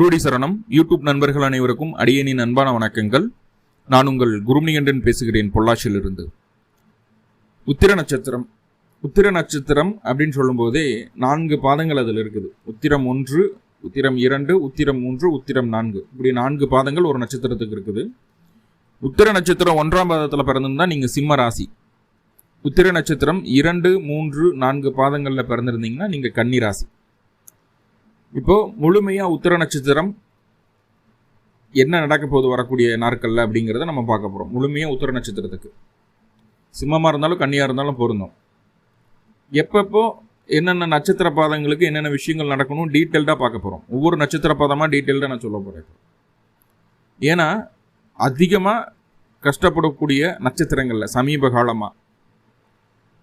குருடி சரணம். யூடியூப் நண்பர்கள் அனைவருக்கும் அடியனின் அன்பான வணக்கங்கள். நான் உங்கள் குருமணிகண்டன் பேசுகிறேன் பொள்ளாச்சியிலிருந்து. உத்திர நட்சத்திரம். உத்திர நட்சத்திரம் அப்படின்னு சொல்லும்போதே நான்கு பாதங்கள் அதில் இருக்குது. உத்திரம் ஒன்று உத்திரம் இரண்டு உத்திரம் மூன்று உத்திரம் நான்கு. இப்படி நான்கு பாதங்கள் ஒரு நட்சத்திரத்துக்கு இருக்குது. உத்திர நட்சத்திரம் ஒன்றாம் பாதத்தில் பிறந்திருந்தா நீங்கள் சிம்ம ராசி. உத்திர நட்சத்திரம் இரண்டு மூன்று நான்கு பாதங்களில் பிறந்திருந்தீங்கன்னா நீங்கள் கன்னி இப்போது இப்போ முழுமையா உத்திர நட்சத்திரம் என்ன நடக்க போகுது வரக்கூடிய நாட்கள்ல அப்படிங்கிறத நம்ம பார்க்க போறோம். முழுமையா உத்திர நட்சத்திரத்துக்கு. சிம்மமா இருந்தாலும் கன்னியா இருந்தாலும் பொருந்தும். எப்பப்போ என்னென்ன நட்சத்திர பாதங்களுக்கு என்னென்ன விஷயங்கள் நடக்கணும் டீட்டெயில்டாக பார்க்க போகிறோம் ஒவ்வொரு நட்சத்திர பாதமாக டீட்டெயில்டாக நான் சொல்ல போகிறேன் ஏன்னா அதிகமாக கஷ்டப்படக்கூடிய நட்சத்திரங்களில் சமீப காலமாக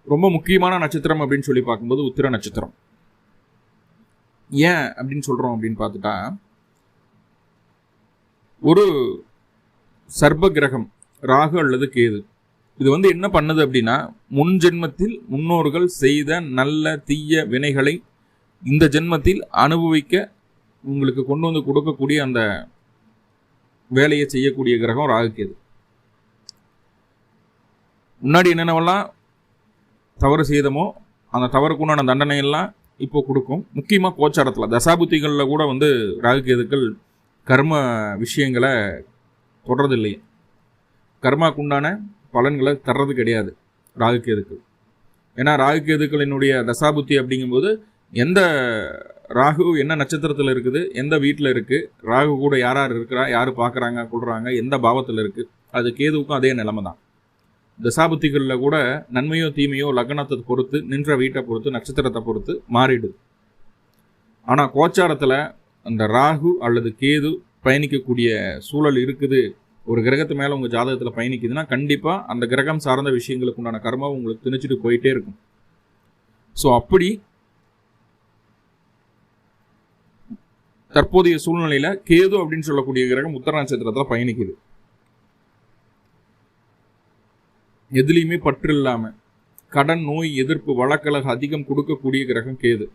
ரொம்ப முக்கியமான நட்சத்திரம் அப்படின்னு சொல்லி பார்க்கும்போது உத்திர நட்சத்திரம். ஏன் அப்படின்னு சொல்கிறோம் அப்படின்னு பார்த்துட்டா ஒரு சர்ப கிரகம் ராகு அல்லது கேது. இது வந்து என்ன பண்ணுது அப்படின்னா முன் ஜென்மத்தில் முன்னோர்கள் செய்த நல்ல தீய வினைகளை இந்த ஜென்மத்தில் அனுபவிக்க உங்களுக்கு கொண்டு வந்து கொடுக்கக்கூடிய அந்த வேலையை செய்யக்கூடிய கிரகம் ராகு கேது. முன்னாடி என்னென்னவெல்லாம் தவறு செய்தமோ அந்த தவறுக்குண்டான தண்டனையெல்லாம் இப்போ கொடுக்கும். முக்கியமாக கோச்சாரத்தில். தசாபுத்திகளில் கூட வந்து ராகுகேதுக்கள் கர்ம விஷயங்களை தொடர்றதில்லையே. கர்மாக்குண்டான பலன்களை தர்றது கிடையாது ராகுகேதுக்கள் ஏன்னா ராகுகேதுக்களினுடைய தசாபுத்தி அப்படிங்கும்போது எந்த ராகு என்ன நட்சத்திரத்தில் இருக்குது எந்த வீட்டில் இருக்குது ராகு கூட யார் யார் இருக்கிறா யார் பார்க்குறாங்க கொள்கிறாங்க எந்த பாவத்தில் இருக்குது அது கேதுவுக்கும் அதே நிலமை தான் தசாபுத்திகளில் கூட நன்மையோ தீமையோ லக்னத்தை பொறுத்து நின்ற வீட்டை பொறுத்து நட்சத்திரத்தை பொறுத்து மாறிடுது. ஆனால் கோச்சாரத்தில் அந்த ராகு அல்லது கேது பயணிக்கக்கூடிய சூழல் இருக்குது. ஒரு கிரகத்து மேலே உங்கள் ஜாதகத்தில் பயணிக்குதுன்னா கண்டிப்பாக அந்த கிரகம் சார்ந்த விஷயங்களுக்கு உண்டான கர்மாவை உங்களுக்கு திணிச்சிட்டு போயிட்டே இருக்கும். ஸோ அப்படி தற்போதைய சூழ்நிலையில் கேது அப்படின்னு சொல்லக்கூடிய கிரகம் உத்தர நட்சத்திரத்தில் பயணிக்குது. எதுலேயுமே பற்று இல்லாமல் கடன் நோய் எதிர்ப்பு வழக்கழக அதிகம் கொடுக்கக்கூடிய கிரகம் கேது.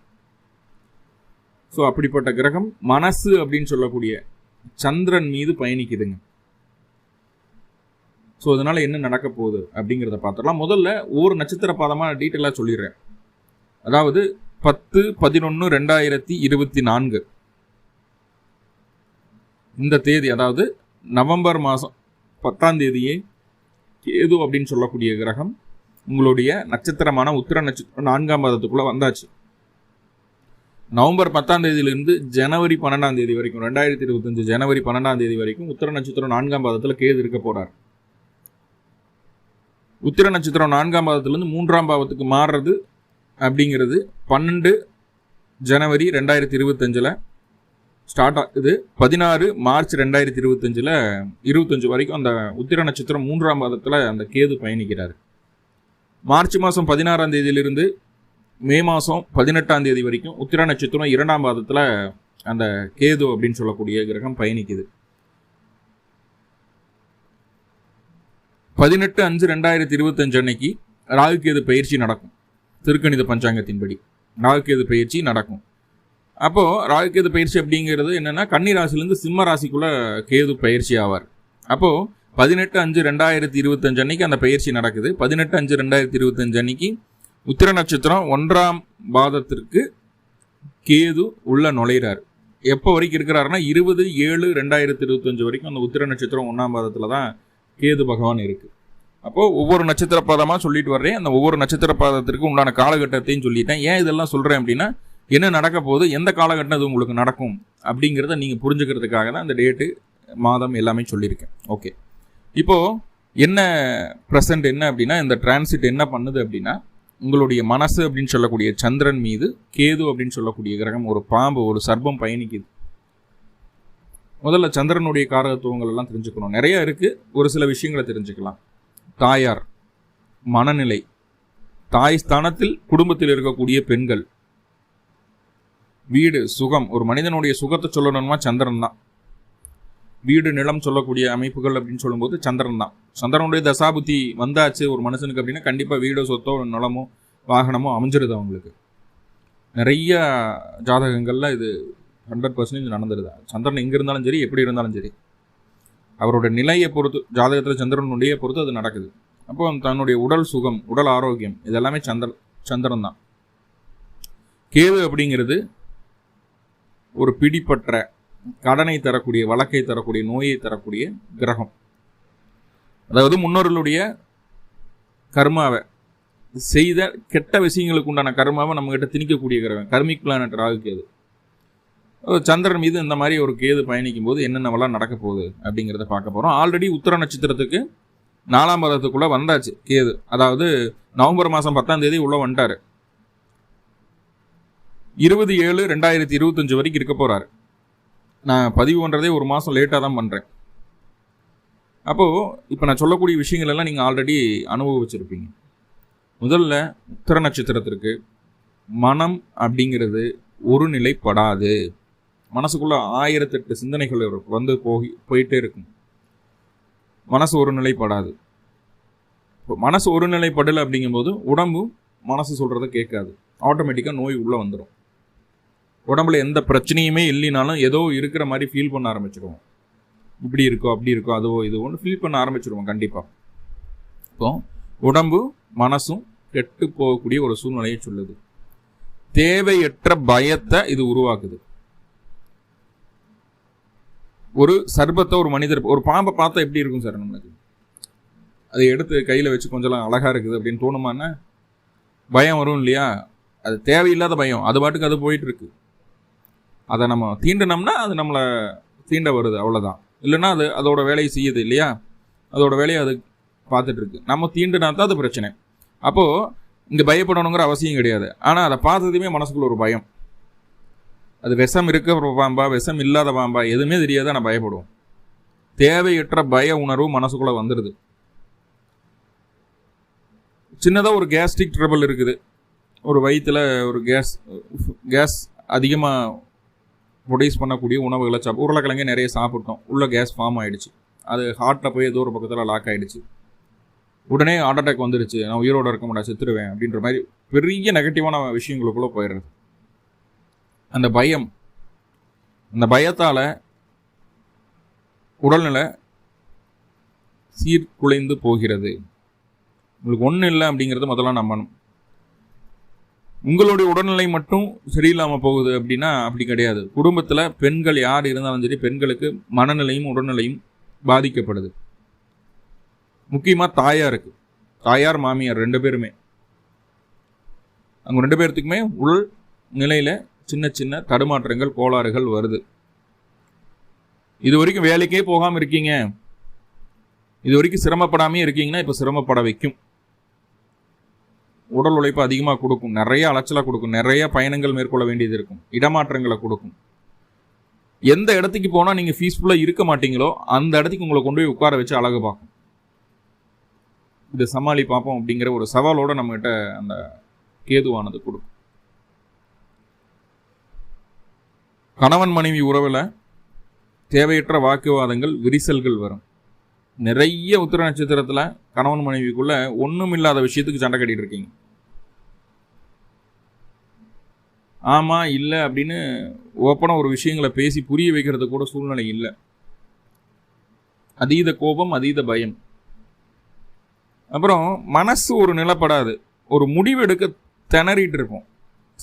ஸோ அப்படிப்பட்ட கிரகம் மனசு அப்படின்னு சொல்லக்கூடிய சந்திரன் மீது பயணிக்குதுங்க. ஸோ அதனால் என்ன நடக்க போகுது அப்படிங்கிறத பார்த்துடலாம். முதல்ல ஒவ்வொரு நட்சத்திர பாதமாக டீட்டெயிலாக சொல்லிடுறேன். அதாவது பத்து பதினொன்று ரெண்டாயிரத்தி இருபத்தி நான்கு. இந்த தேதி அதாவது நவம்பர் மாதம் பத்தாம் தேதியே கேது அப்படின்னு சொல்லக்கூடிய கிரகம் உங்களுடைய நட்சத்திரமான உத்திர நட்சத்திரம் நான்காம் மாதத்துக்குள்ளே வந்தாச்சு. நவம்பர் பத்தாம் தேதியிலிருந்து ஜனவரி பன்னெண்டாம் தேதி வரைக்கும் ரெண்டாயிரத்தி இருபத்தஞ்சு ஜனவரி பன்னெண்டாம் தேதி வரைக்கும் உத்திர நட்சத்திரம் நான்காம் பாதத்தில் கேது இருக்க போறார். உத்திர நட்சத்திரம் நான்காம் பாதத்திலிருந்து மூன்றாம் பாவத்துக்கு மாறுறது அப்படிங்கிறது பன்னெண்டு ஜனவரி ரெண்டாயிரத்தி இருபத்தஞ்சில் ஸ்டார்ட் ஆகுது. பதினாறு மார்ச் ரெண்டாயிரத்தி இருபத்தஞ்சில் இருபத்தஞ்சு வரைக்கும் அந்த உத்திர நட்சத்திரம் மூன்றாம் பாதத்தில் அந்த கேது பயணிக்கிறார். மார்ச் மாதம் பதினாறாம் தேதியிலிருந்து மே மாதம் பதினெட்டாம் தேதி வரைக்கும் உத்திர நட்சத்திரம் இரண்டாம் பாதத்தில் அந்த கேது அப்படின்னு சொல்லக்கூடிய கிரகம் பயணிக்குது. பதினெட்டு அஞ்சு ரெண்டாயிரத்தி இருபத்தஞ்சு அன்னைக்கு ராகுகேது பயிற்சி நடக்கும். திருக்கணித பஞ்சாங்கத்தின்படி ராகுகேது பயிற்சி நடக்கும். அப்போது ராகுகேது பயிற்சி அப்படிங்கிறது என்னென்னா கன்னி ராசிலேருந்து சிம்ம ராசிக்குள்ளே கேது பயிற்சி ஆவார். அப்போது பதினெட்டு அஞ்சு ரெண்டாயிரத்தி இருபத்தஞ்சு அன்னைக்கு அந்த பயிற்சி நடக்குது. பதினெட்டு அஞ்சு ரெண்டாயிரத்தி இருபத்தஞ்சு அன்னைக்கு உத்திர நட்சத்திரம் ஒன்றாம் பாதத்திற்கு கேது உள்ள நுழைகிறார் எப்போ வரைக்கும் இருக்கிறாருன்னா இருபது ஏழு ரெண்டாயிரத்தி இருபத்தஞ்சு வரைக்கும் அந்த உத்திர நட்சத்திரம் ஒன்றாம் பாதத்தில் தான் கேது பகவான் இருக்குது அப்போது ஒவ்வொரு நட்சத்திர பாதமாக சொல்லிட்டு வர்றேன். அந்த ஒவ்வொரு நட்சத்திர பாதத்திற்கு உண்டான காலகட்டத்தையும் சொல்லிட்டேன். ஏன் இதெல்லாம் சொல்கிறேன் அப்படின்னா என்ன நடக்க போகுது எந்த காலகட்டம் அது உங்களுக்கு நடக்கும் அப்படிங்கிறத நீங்கள் புரிஞ்சுக்கிறதுக்காக தான் அந்த டேட்டு மாதம் எல்லாமே சொல்லியிருக்கேன். ஓகே இப்போது என்ன ப்ரெசன்ட் என்ன அப்படின்னா இந்த டிரான்சிட் என்ன பண்ணுது அப்படின்னா உங்களுடைய மனசு அப்படின்னு சொல்லக்கூடிய சந்திரன் மீது கேது அப்படின்னு சொல்லக்கூடிய கிரகம் ஒரு பாம்பு ஒரு சர்ப்பம் பயணிக்குது. முதல்ல சந்திரனுடைய காரகத்துவங்கள் எல்லாம் தெரிஞ்சுக்கணும். நிறைய இருக்குது ஒரு சில விஷயங்களை தெரிஞ்சுக்கலாம். தாயார் மனநிலை. தாய் ஸ்தானத்தில் குடும்பத்தில் இருக்கக்கூடிய பெண்கள் வீடு சுகம். ஒரு மனிதனுடைய சுகத்தை சொல்லணும்னா சந்திரன் தான். வீடு நிலம் சொல்லக்கூடிய அமைப்புகள் அப்படின்னு சொல்லும்போது சந்திரன் தான். சந்திரனுடைய தசாபுத்தி வந்தாச்சு ஒரு மனுஷனுக்கு அப்படின்னா கண்டிப்பாக வீடோ சொத்தோ நிலமோ வாகனமோ அமைஞ்சிருது அவங்களுக்கு. நிறைய ஜாதகங்களில் இது ஹண்ட்ரட் பர்சன்டேஜ் நடந்துருது. சந்திரன் எங்கே இருந்தாலும் சரி எப்படி இருந்தாலும் சரி. அவரோட நிலையை பொறுத்து ஜாதகத்தில் சந்திரனுடைய பொறுத்து அது நடக்குது. அப்போ தன்னுடைய உடல் சுகம் உடல் ஆரோக்கியம் இதெல்லாமே சந்திர சந்திரன் தான். கேது அப்படிங்கிறது ஒரு பிடிப்பற்ற கடனை தரக்கூடிய வழக்கை தரக்கூடிய நோயை தரக்கூடிய கிரகம். அதாவது முன்னோர்களுடைய கர்மாவை செய்த கெட்ட விஷயங்களுக்கு உண்டான கர்மாவை நம்மகிட்ட திணிக்கக்கூடிய கிரகம். Karmic planet Rahu Ketu. சந்திரன் மீது இந்த மாதிரி ஒரு கேது பயணிக்கும் போது என்னென்னவெல்லாம் நடக்க போகுது அப்படிங்கிறத பார்க்க போகிறோம் ஆல்ரெடி உத்தர நட்சத்திரத்துக்கு நாலாம் பதத்துக்குள்ளே வந்தாச்சு கேது. அதாவது நவம்பர் மாதம் பத்தாம் தேதி உள்ளே வந்துட்டார். இருபது ஏழு ரெண்டாயிரத்தி இருபத்தஞ்சு வரைக்கும் இருக்க போகிறாரு நான் பதிவு பண்ணுறதே ஒரு மாதம் லேட்டாக தான் பண்ணுறேன் அப்போது இப்போ நான் சொல்லக்கூடிய விஷயங்கள் எல்லாம் நீங்கள் ஆல்ரெடி அனுபவிச்சிருப்பீங்க. முதல்ல உத்தர நட்சத்திரத்திற்கு மனம் அப்படிங்கிறது ஒரு நிலைப்படாது. மனசுக்குள்ளே ஆயிரத்தெட்டு சிந்தனைகள் வந்து போகி போயிட்டே இருக்கும். மனசு ஒரு நிலைப்படாது. இப்போ மனசு ஒரு நிலைப்படலை அப்படிங்கும்போது உடம்பு மனசு சொல்கிறத கேட்காது. ஆட்டோமேட்டிக்காக நோய் உள்ளே வந்துடும் உடம்புல எந்த பிரச்சனையுமே இல்லைனாலும் ஏதோ இருக்கிற மாதிரி ஃபீல் பண்ண ஆரம்பிச்சிடுவோம் இப்படி இருக்கோ அப்படி இருக்கோ அதுவோ இதுவோன்னு ஃபீல் பண்ண ஆரம்பிச்சிடுவோம் கண்டிப்பாக இப்போ உடம்பு மனசும் கெட்டு போகக்கூடிய ஒரு சூழ்நிலையை சொல்லுது. தேவையற்ற பயத்தை இது உருவாக்குது. ஒரு சர்பத்தை ஒரு மனிதர் ஒரு பாம்பை பார்த்தா எப்படி இருக்கும் சார் நம்மளுக்கு? அதை எடுத்து கையில் வச்சு கொஞ்சம் அழகாக இருக்குது அப்படின்னு தோணுமான்னா பயம் வரும் இல்லையா? அது தேவையில்லாத பயம். அது பாட்டுக்கு அது போயிட்டு இருக்கு. அதை நம்ம தீண்டினோம்னா அது நம்மளை தீண்ட வருது அவ்வளோதான் இல்லைன்னா அது அதோட வேலையை செய்யுது இல்லையா? அதோட வேலையை அது பார்த்துட்ருக்கு நம்ம தீண்டுனா தான் அது பிரச்சனை. அப்போது இங்கே பயப்படணுங்கிற அவசியம் கிடையாது. ஆனால் அதை பார்த்ததுமே மனசுக்குள்ள ஒரு பயம். அது விஷம் இருக்க பாம்பா விஷம் இல்லாத பாம்பா எதுவுமே தெரியாத நான் பயப்படுவோம். தேவையற்ற பய உணர்வு மனசுக்குள்ள வந்துடுது சின்னதாக ஒரு கேஸ்ட்ரிக் ட்ரபிள் இருக்குது. ஒரு வயிற்றில் ஒரு கேஸ் கேஸ் அதிகமாக ப்ரொடியூஸ் பண்ணக்கூடிய உணவுகளை சாப் உருளைக்கிழங்கு நிறைய சாப்பிட்டோம். உள்ள கேஸ் ஃபார்ம் ஆகிடுச்சு அது ஹார்ட்டில் போய் ஏதோ ஒரு பக்கத்தில் லாக் ஆகிடுச்சு உடனே ஹார்ட் அட்டாக் வந்துடுச்சு நான் உயிரோட இருக்க மாட்டேன் செத்துருவேன் அப்படின்ற மாதிரி பெரிய நெகட்டிவான விஷயங்களுக்குள்ளே போயிடுறது. அந்த பயம் அந்த பயத்தால் உடல்நிலை சீர்குலைந்து போகிறது. உங்களுக்கு ஒன்றும் இல்லை அப்படிங்கிறத முதல்ல நம்பணும். உங்களுடைய உடல்நிலை மட்டும் சரியில்லாமல் போகுது அப்படின்னா அப்படி கிடையாது. குடும்பத்தில் பெண்கள் யார் இருந்தாலும் சரி பெண்களுக்கு மனநிலையும் உடல்நிலையும் பாதிக்கப்படுது. முக்கியமாக தாயாருக்கு. தாயார் மாமியார் ரெண்டு பேருமே. அவங்க ரெண்டு பேர்த்துக்குமே உள் நிலையில் சின்ன சின்ன தடுமாற்றங்கள் கோளாறுகள் வருது. இது வரைக்கும் வேலைக்கே போகாமல் இருக்கீங்க. இது வரைக்கும் சிரமப்படாமே இருக்கீங்கன்னா இப்போ சிரமப்பட வைக்கும். உடல் உழைப்பு அதிகமாக கொடுக்கும். நிறைய அலைச்சலாக கொடுக்கும். நிறைய பயணங்கள் மேற்கொள்ள வேண்டியது இருக்கும். இடமாற்றங்களை கொடுக்கும். எந்த இடத்துக்கு போனால் நீங்கள் பீஸ்ஃபுல்லாக இருக்க மாட்டீங்களோ அந்த இடத்துக்கு உங்களை கொண்டு போய் உட்கார வச்சு அழகு பார்க்கும். இதை சமாளி பார்ப்போம் அப்படிங்கிற ஒரு சவாலோட நம்மகிட்ட அந்த கேதுவானது கொடுக்கும். கணவன் மனைவி உறவில் தேவையற்ற வாக்குவாதங்கள் விரிசல்கள் வரும். நிறைய உத்திர நட்சத்திரத்தில் கணவன் மனைவிக்குள்ள ஒன்றும் இல்லாத விஷயத்துக்கு சண்டை கட்டிகிட்டு இருக்கீங்க. ஆமாம் இல்லை அப்படின்னு ஓப்பனாக ஒரு விஷயங்களை பேசி புரிய வைக்கிறது கூட சூழ்நிலை இல்லை. அதீத கோபம் அதீத பயம். அப்புறம் மனசு ஒரு நிலப்படாது. ஒரு முடிவு எடுக்க திணறிட்டு இருப்போம்.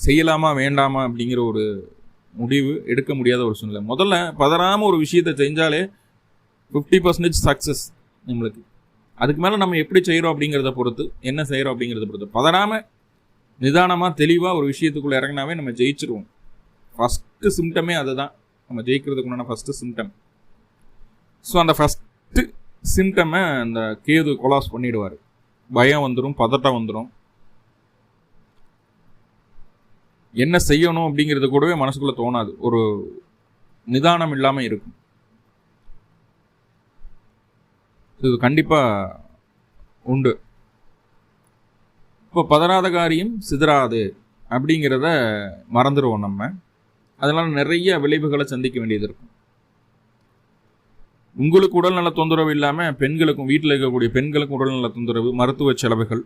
செய்யலாமா வேண்டாமா அப்படிங்கிற ஒரு முடிவு எடுக்க முடியாத ஒரு சூழ்நிலை. முதல்ல பதறாமல் ஒரு விஷயத்தை செஞ்சாலே ஃபிஃப்டி பர்சன்டேஜ் சக்ஸஸ் நம்மளுக்கு. அதுக்கு மேலே நம்ம எப்படி செய்கிறோம் அப்படிங்கிறத பொறுத்து என்ன செய்கிறோம் அப்படிங்கிறத பொறுத்து. பதறாமல் நிதானமாக தெளிவாக ஒரு விஷயத்துக்குள்ளே இறங்கினாவே நம்ம ஜெயிச்சிருவோம். ஃபஸ்ட்டு சிம்டமே அதுதான். நம்ம ஜெயிக்கிறதுக்கு உண்டான ஃபஸ்ட்டு சிம்டம் ஸோ அந்த ஃபஸ்ட்டு சிம்டமை அந்த கேது கொலாஸ் பண்ணிடுவார். பயம் வந்துடும் பதட்டம் வந்துடும் என்ன செய்யணும் அப்படிங்கிறது கூடவே மனசுக்குள்ளே தோணாது. ஒரு நிதானம் இல்லாமல் இருக்கும். இது கண்டிப்பாக உண்டு. இப்போ பதறாத காரியம் சிதறாது அப்படிங்கிறத மறந்துடுவோம் நம்ம. அதனால் நிறைய விளைவுகளை சந்திக்க வேண்டியது இருக்கும். உங்களுக்கு உடல்நல தொந்தரவு இல்லாமல் பெண்களுக்கும் வீட்டில் இருக்கக்கூடிய பெண்களுக்கும் உடல்நல தொந்தரவு மருத்துவ செலவுகள்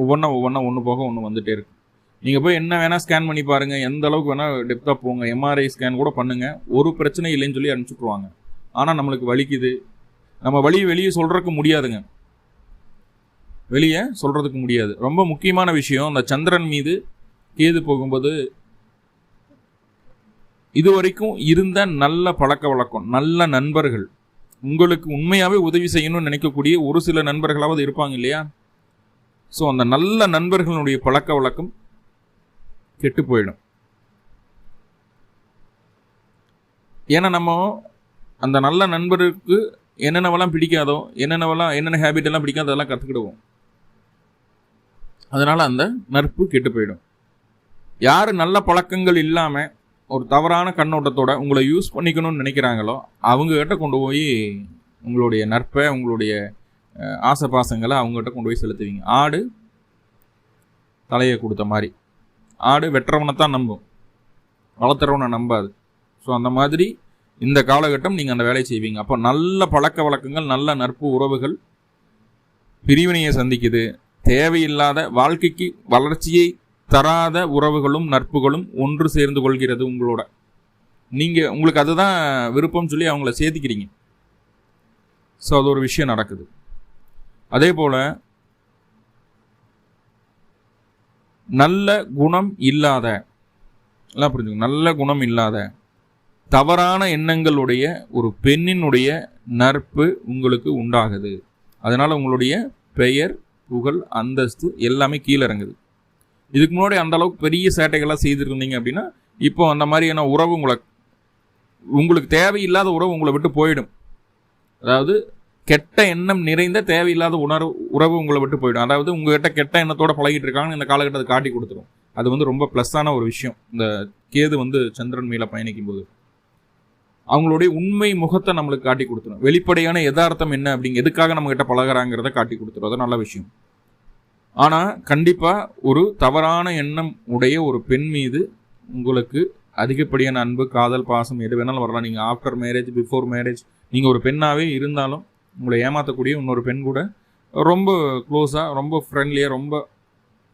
ஒவ்வொன்றா ஒவ்வொன்றா ஒன்று போக ஒன்று வந்துகிட்டே இருக்கு. நீங்கள் போய் என்ன வேணால் ஸ்கேன் பண்ணி பாருங்கள் எந்த அளவுக்கு வேணால் டெப்த்தாக போங்க. எம்ஆர்ஐ ஸ்கேன் கூட பண்ணுங்கள் ஒரு பிரச்சனை இல்லைன்னு சொல்லி அனுப்பிச்சுட்ருவாங்க ஆனால் நம்மளுக்கு வலிக்குது. நம்ம வழி வெளியே சொல்கிறதுக்கு முடியாதுங்க. வெளியே சொல்கிறதுக்கு முடியாது. ரொம்ப முக்கியமான விஷயம் அந்த சந்திரன் மீது கேது போகும்போது இதுவரைக்கும் இருந்த நல்ல பழக்க வழக்கம் நல்ல நண்பர்கள். உங்களுக்கு உண்மையாகவே உதவி செய்யணும்னு நினைக்கக்கூடிய ஒரு சில நண்பர்களாவது இருப்பாங்க இல்லையா? ஸோ அந்த நல்ல நண்பர்களுடைய பழக்க வழக்கம் கெட்டு போயிடும். ஏன்னா நம்ம அந்த நல்ல நண்பருக்கு என்னென்னவெல்லாம் பிடிக்காதோ என்னென்னவெல்லாம் என்னென்ன ஹேபிட் எல்லாம் பிடிக்காதோ அதெல்லாம் கற்றுக்கிடுவோம் அதனால் அந்த நட்பு கெட்டு போயிடும். யார் நல்ல பழக்கங்கள் இல்லாமல் ஒரு தவறான கண்ணோட்டத்தோட உங்களை யூஸ் பண்ணிக்கணும்னு நினைக்கிறாங்களோ அவங்ககிட்ட கொண்டு போய் உங்களுடைய நட்பை உங்களுடைய ஆசை பாசங்களை அவங்ககிட்ட கொண்டு போய் செலுத்துவீங்க. ஆடு தலையை கொடுத்த மாதிரி. ஆடு வெட்டுறவனை தான் நம்பும். வளர்த்துறவனை நம்பாது. ஸோ அந்த மாதிரி இந்த காலகட்டம் நீங்கள் அந்த வேலையை செய்வீங்க. அப்போ நல்ல பழக்க வழக்கங்கள் நல்ல நட்பு உறவுகள் பிரிவினையை சந்திக்குது. தேவையில்லாத வாழ்க்கைக்கு வளர்ச்சியை தராத உறவுகளும் நட்புகளும் ஒன்று சேர்ந்து கொள்கிறது உங்களோட. நீங்கள் உங்களுக்கு அதுதான் விருப்பம் சொல்லி அவங்கள சேர்த்துக்கிறீங்க ஸோ அது ஒரு விஷயம் நடக்குது. அதே போல் நல்ல குணம் இல்லாத எல்லாம் புரிஞ்சுங்க நல்ல குணம் இல்லாத தவறான எண்ணங்களுடைய ஒரு பெண்ணினுடைய நட்பு உங்களுக்கு உண்டாகுது. அதனால் உங்களுடைய பெயர் புகழ் அந்தஸ்து எல்லாமே கீழே இறங்குது. இதுக்கு முன்னாடி அந்த அளவுக்கு பெரிய சேட்டைகள்லாம் செய்திருந்தீங்க அப்படின்னா இப்போ அந்த மாதிரியான உறவு உங்களை உங்களுக்கு தேவையில்லாத உறவு உங்களை விட்டு போயிடும். அதாவது கெட்ட எண்ணம் நிறைந்த தேவையில்லாத உணர்வு உறவு உங்களை விட்டு போயிடும். அதாவது உங்ககிட்ட கெட்ட எண்ணத்தோட பழகிட்டு இருக்காங்கன்னு இந்த காலகட்டத்தை காட்டி கொடுத்துரும். அது வந்து ரொம்ப ப்ளஸ்ஸான ஒரு விஷயம். இந்த கேது வந்து சந்திரன் மேலே பயணிக்கும் போது அவங்களுடைய உண்மை முகத்தை நம்மளுக்கு காட்டி கொடுத்துரும். வெளிப்படையான யதார்த்தம் என்ன அப்படிங்க எதுக்காக நம்ம கிட்ட பழகுறாங்கிறத காட்டி கொடுத்துரும். அது நல்ல விஷயம். ஆனால் கண்டிப்பாக ஒரு தவறான எண்ணம் உடைய ஒரு பெண் மீது உங்களுக்கு அதிகப்படியான அன்பு காதல் பாசம் எது வேணாலும் வரலாம். நீங்கள் ஆஃப்டர் மேரேஜ் பிஃபோர் மேரேஜ் நீங்கள் ஒரு பெண்ணாகவே இருந்தாலும் உங்களை ஏமாற்றக்கூடிய இன்னொரு பெண் கூட ரொம்ப க்ளோஸாக ரொம்ப ஃப்ரெண்ட்லியாக ரொம்ப